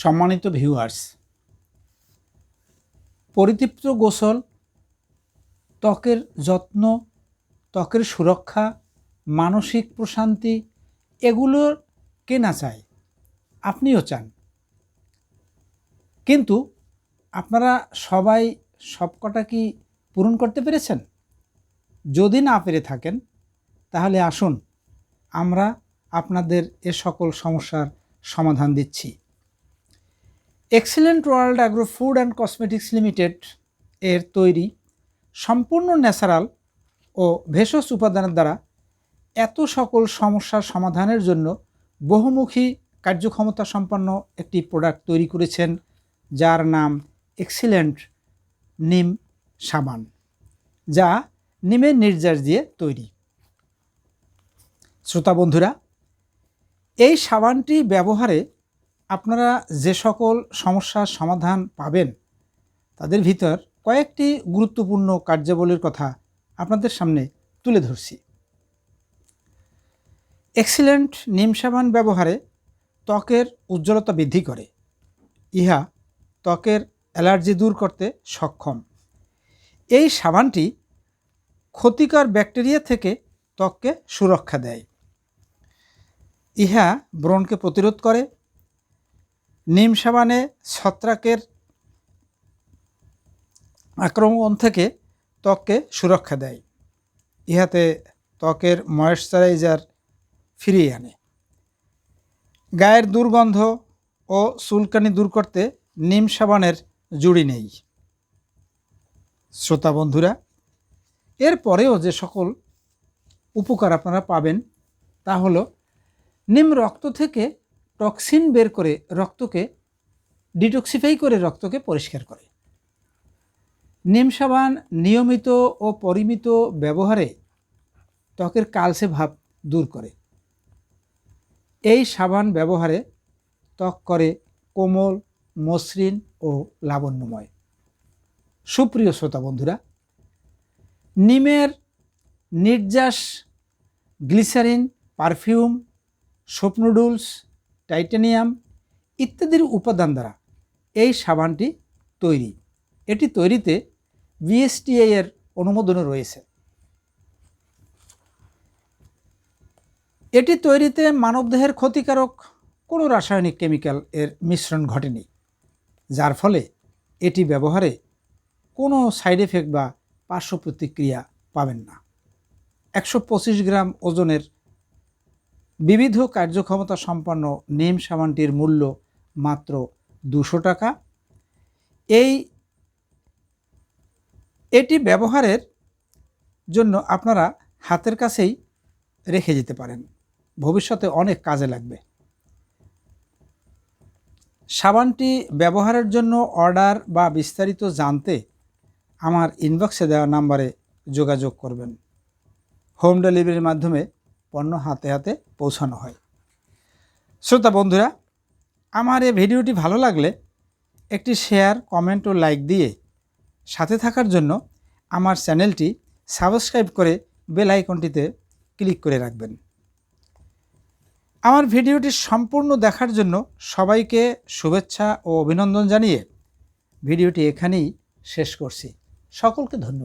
সম্মানিত ভিউয়ার্স পরিতৃপ্ত গোসল, ত্বকের যত্ন, ত্বকের সুরক্ষা, মানসিক প্রশান্তি এগুলোর কে না চায়? আপনিও চান। কিন্তু আপনারা সবাই সবকটা কি পূরণ করতে পেরেছেন? যদি না পেরে থাকেন, তাহলে আসুন, আমরা আপনাদের এ সকল সমস্যার সমাধান দিচ্ছি। Excellent world agro food and cosmetics limited এর তৈরি সম্পূর্ণ ন্যাচারাল ও ভেষজ উপাদানের দ্বারা এত সকল সমস্যার সমাধানের জন্য বহুমুখী কার্যক্ষমতা সম্পন্ন একটি প্রোডাক্ট তৈরি করেছেন, যার নাম এক্সিলেন্ট নিম সাবান যা নিমের নির্যাস দিয়ে তৈরি। শ্রোতা বন্ধুরা, এই সাবানটি ব্যবহারে আপনারা যে সকল সমস্যার সমাধান পাবেন, তাদের ভিতর কয়েকটি গুরুত্বপূর্ণ কার্যাবলীর কথা আপনাদের সামনে তুলে ধরছি। এক্সিলেন্ট নিমসাবান ব্যবহারে ত্বকের উজ্জ্বলতা বৃদ্ধি করে। ইহা ত্বকের অ্যালার্জি দূর করতে সক্ষম। এই সাবানটি ক্ষতিকর ব্যাকটেরিয়া থেকে ত্বককে সুরক্ষা দেয়। ইহা ব্রণকে প্রতিরোধ করে নিম সাবানে ছত্রাকের আক্রমণ থেকে ত্বককে সুরক্ষা দেয়। ইহাতে ত্বকের ময়েশ্চারাইজার ফিরিয়ে আনে। গায়ের দুর্গন্ধ ও চুলকানি দূর করতে নিম সাবানের জুড়ি নেই। শ্রোতা বন্ধুরা এরপরেও যে সকল উপকার আপনারা পাবেন তা হলো নিম রক্ত থেকে টক্সিন বের করে রক্তকে, ডিটক্সিফাই করে রক্তকে পরিষ্কার করে। নিম সাবান নিয়মিত ও পরিমিত ব্যবহারে ত্বকের কালসে ভাব দূর করে। এই সাবান ব্যবহারে ত্বক করে কোমল, মসৃণ ও লাবণ্যময়। সুপ্রিয় শ্রোতা বন্ধুরা, নিমের নির্যাস, গ্লিসারিন, পারফিউম সোপ টাইটানিয়াম ইত্যাদির উপাদান দ্বারা এই সাবানটি তৈরি। এটি তৈরিতে বিএসটিআই এর অনুমোদনও রয়েছে। এটি তৈরিতে মানবদেহের ক্ষতিকারক কোনো রাসায়নিক কেমিক্যাল এর মিশ্রণ ঘটেনি, যার ফলে এটি ব্যবহারে কোনো সাইড এফেক্ট বা পার্শ্ব প্রতিক্রিয়া পাবেন না। একশো পঁচিশ গ্রাম ওজনের বিবিধ কার্যক্ষমতা সম্পন্ন নিম সাবানটির মূল্য মাত্র দুশো টাকা। এই এটি ব্যবহারের জন্য আপনারা হাতের কাছেই রেখে যেতে পারেন। ভবিষ্যতে অনেক কাজে লাগবে। সাবানটি ব্যবহারের জন্য অর্ডার বা বিস্তারিত জানতে আমার ইনবক্সে দেওয়া নাম্বারে যোগাযোগ করবেন। হোম ডেলিভারির মাধ্যমে পণ্য হাতে হাতে পৌঁছানো হয়। শ্রোতা বন্ধুরা, আমার এই ভিডিওটি ভালো লাগলে একটি শেয়ার, কমেন্ট ও লাইক দিয়ে সাথে থাকার জন্য আমার চ্যানেলটি সাবস্ক্রাইব করে বেল আইকনটিতে ক্লিক করে রাখবেন। আমার ভিডিওটি সম্পূর্ণ দেখার জন্য সবাইকে শুভেচ্ছা ও অভিনন্দন জানিয়ে ভিডিওটি এখানেই শেষ করছি। সকলকে ধন্যবাদ।